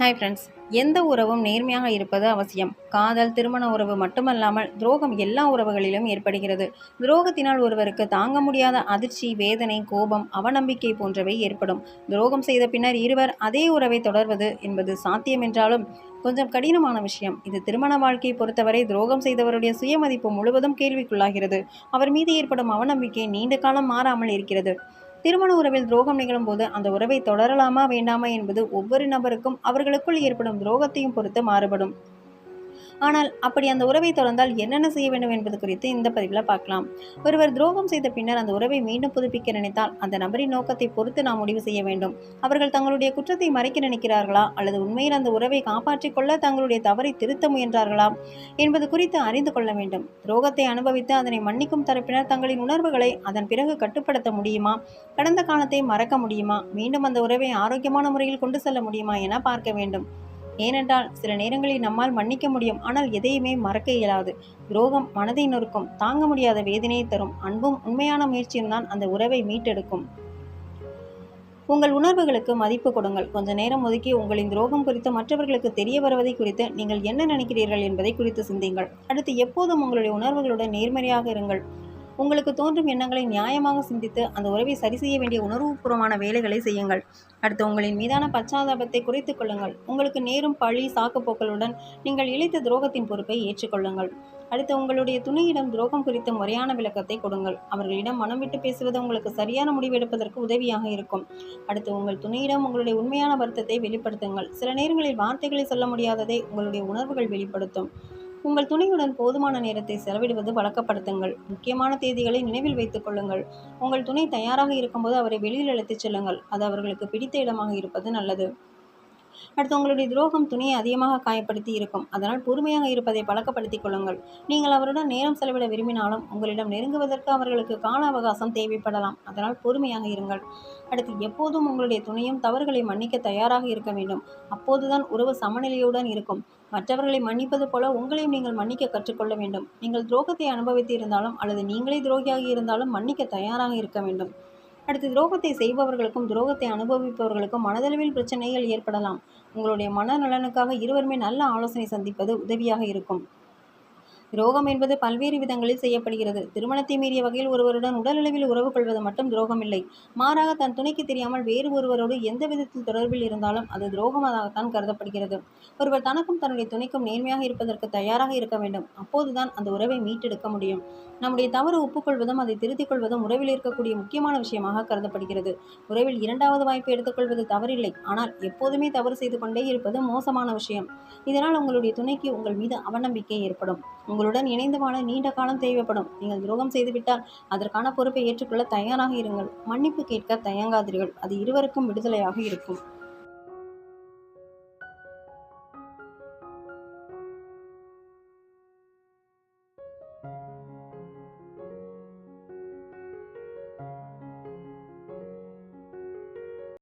Hi friends எந்த உறவும் நேர்மையாக இருப்பது அவசியம். காதல் திருமண உறவு மட்டுமல்லாமல் துரோகம் எல்லா உறவுகளிலும் ஏற்படுகிறது. துரோகத்தினால் ஒருவருக்கு தாங்க முடியாத அதிர்ச்சி வேதனை கோபம் அவநம்பிக்கை போன்றவை ஏற்படும். துரோகம் செய்த பின்னர் இருவர் அதே உறவை தொடர்வது என்பது சாத்தியம் என்றாலும் கொஞ்சம் கடினமான விஷயம். இது திருமண வாழ்க்கையை பொறுத்தவரை துரோகம் செய்தவருடைய சுயமதிப்பு முழுவதும் கேள்விக்குள்ளாகிறது. அவர் மீது ஏற்படும் அவநம்பிக்கை நீண்ட காலம் மாறாமல் இருக்கிறது. திருமண உறவில் துரோகம் நிகழும் போது அந்த உறவை தொடரலாமா வேண்டாமா என்பது ஒவ்வொரு நபருக்கும் அவர்களுக்குள் ஏற்படும் துரோகத்தையும் பொறுத்து மாறுபடும். ஆனால் அப்படி அந்த உறவை தொடர்ந்தால் என்னென்ன செய்ய வேண்டும் என்பது குறித்து இந்த பதிவில் பார்க்கலாம். ஒருவர் துரோகம் செய்த பின்னர் அந்த உறவை மீண்டும் புதுப்பிக்க நினைத்தால் அந்த நபரின் நோக்கத்தை பொறுத்து நாம் முடிவு செய்ய வேண்டும். அவர்கள் தங்களுடைய குற்றத்தை மறைக்க நினைக்கிறார்களா? அல்லது உண்மையில் அந்த உறவை காப்பாற்றிக் கொள்ள தங்களுடைய தவறை திருத்த முயன்றார்களா? என்பது குறித்து அறிந்து கொள்ள வேண்டும். துரோகத்தை அனுபவித்து அதனை மன்னிக்கும் தரப்பினர் தங்களின் உணர்வுகளை அதன் பிறகு கட்டுப்படுத்த முடியுமா? கடந்த காலத்தை மறக்க முடியுமா? மீண்டும் அந்த உறவை ஆரோக்கியமான முறையில் கொண்டு செல்ல முடியுமா என பார்க்க வேண்டும். ஏனென்றால் சில நேரங்களில் நம்மால் மன்னிக்க முடியும் ஆனால் எதையுமே மறக்க இயலாது. துரோகம் மனதை நொறுக்கும் தாங்க முடியாத வேதனையை தரும். அன்பும் உண்மையான முயற்சியும் தான் அந்த உறவை மீட்டெடுக்கும். உங்கள் உணர்வுகளுக்கு மதிப்பு கொடுங்கள். கொஞ்ச நேரம் ஒதுக்கி உங்களின் துரோகம் குறித்து மற்றவர்களுக்கு தெரிய வருவதை குறித்து நீங்கள் என்ன நினைக்கிறீர்கள் என்பதை குறித்து சிந்தியுங்கள். அடுத்து எப்போதும் உங்களுடைய உணர்வுகளுடன் நேர்மறையாக இருங்கள். உங்களுக்கு தோன்றும் எண்ணங்களை நியாயமாக சிந்தித்து அந்த உறவை சரி செய்ய வேண்டிய உணர்வுபூர்வமான வேலைகளை செய்யுங்கள். அடுத்து உங்களின் மீதான பச்சாதாபத்தை குறைத்துக் கொள்ளுங்கள். உங்களுக்கு நேரும் பழி சாக்குப்போக்களுடன் நீங்கள் இழைத்த துரோகத்தின் பொறுப்பை ஏற்றுக்கொள்ளுங்கள். அடுத்து உங்களுடைய துணையிடம் துரோகம் குறித்த முறையான விளக்கத்தை கொடுங்கள். அவர்களிடம் மனம் விட்டு பேசுவது உங்களுக்கு சரியான முடிவு எடுப்பதற்கு உதவியாக இருக்கும். அடுத்து உங்கள் துணையிடம் உங்களுடைய உண்மையான வருத்தத்தை வெளிப்படுத்துங்கள். சில நேரங்களில் வார்த்தைகளை சொல்ல முடியாததை உங்களுடைய உணர்வுகள் வெளிப்படுத்தும். உங்கள் துணையுடன் போதுமான நேரத்தை செலவிடுவது வழக்கப்படுத்துங்கள். முக்கியமான தேதிகளை நினைவில் வைத்துக் கொள்ளுங்கள். உங்கள் துணை தயாராக இருக்கும்போது அவரை வெளியில் அழைத்துச் செல்லுங்கள். அது அவர்களுக்கு பிடித்த இடமாக இருப்பது நல்லது. அடுத்து உங்களுடைய துரோகம் துணியை அதிகமாக காயப்படுத்தி இருக்கும். அதனால் பொறுமையாக இருப்பதை பழக்கப்படுத்திக் கொள்ளுங்கள். நீங்கள் அவருடன் நேரம் செலவிட விரும்பினாலும் உங்களிடம் நெருங்குவதற்கு அவர்களுக்கு கால அவகாசம் தேவைப்படலாம். அதனால் பொறுமையாக இருங்கள். அடுத்து எப்போதும் உங்களுடைய துணையும் தவறுகளை மன்னிக்க தயாராக இருக்க வேண்டும். அப்போதுதான் உறவு சமநிலையுடன் இருக்கும். மற்றவர்களை மன்னிப்பது போல உங்களையும் நீங்கள் மன்னிக்க கற்றுக்கொள்ள வேண்டும். நீங்கள் துரோகத்தை அனுபவித்து இருந்தாலும் அல்லது நீங்களே துரோகியாக இருந்தாலும் மன்னிக்க தயாராக இருக்க வேண்டும். அடுத்து துரோகத்தை செய்பவர்களுக்கும் துரோகத்தை அனுபவிப்பவர்களுக்கும் மனதளவில் பிரச்சனைகள் ஏற்படலாம். உங்களுடைய மனநலனுக்காக இருவருமே நல்ல ஆலோசனை சந்திப்பது உதவியாக இருக்கும். துரோகம் என்பது பல்வேறு விதங்களில் செய்யப்படுகிறது. திருமணத்தை மீறிய வகையில் ஒருவருடன் உடலளவில் உறவு கொள்வது மட்டும் துரோகம் இல்லை மாறாக தன் துணைக்கு தெரியாமல் வேறு ஒருவரோடு எந்த விதத்தில் தொடர்பில் இருந்தாலும் அது துரோகமாகத்தான் கருதப்படுகிறது. ஒருவர் தனக்கும் தன்னுடைய துணைக்கும் நேர்மையாக இருப்பதற்கு தயாராக இருக்க வேண்டும். அப்போதுதான் அந்த உறவை மீட்டெடுக்க முடியும். நம்முடைய தவறு ஒப்புக்கொள்வதும் அதை திருத்திக் கொள்வதும் உறவில் இருக்கக்கூடிய முக்கியமான விஷயமாக கருதப்படுகிறது. உறவில் இரண்டாவது வாய்ப்பு எடுத்துக்கொள்வது தவறில்லை. ஆனால் எப்போதுமே தவறு செய்து கொண்டே இருப்பது மோசமான விஷயம். இதனால் உங்களுடைய துணைக்கு உங்கள் மீது அவநம்பிக்கை ஏற்படும். உங்களுடன் இணைந்து வாழ நீண்ட காலம் தேவைப்படும். நீங்கள் துரோகம் செய்துவிட்டால் அதற்கான பொறுப்பை ஏற்றுக்கொள்ள தயாராக இருங்கள். மன்னிப்பு கேட்க தயங்காதீர்கள். அது இருவருக்கும் விடுதலையாக இருக்கும்.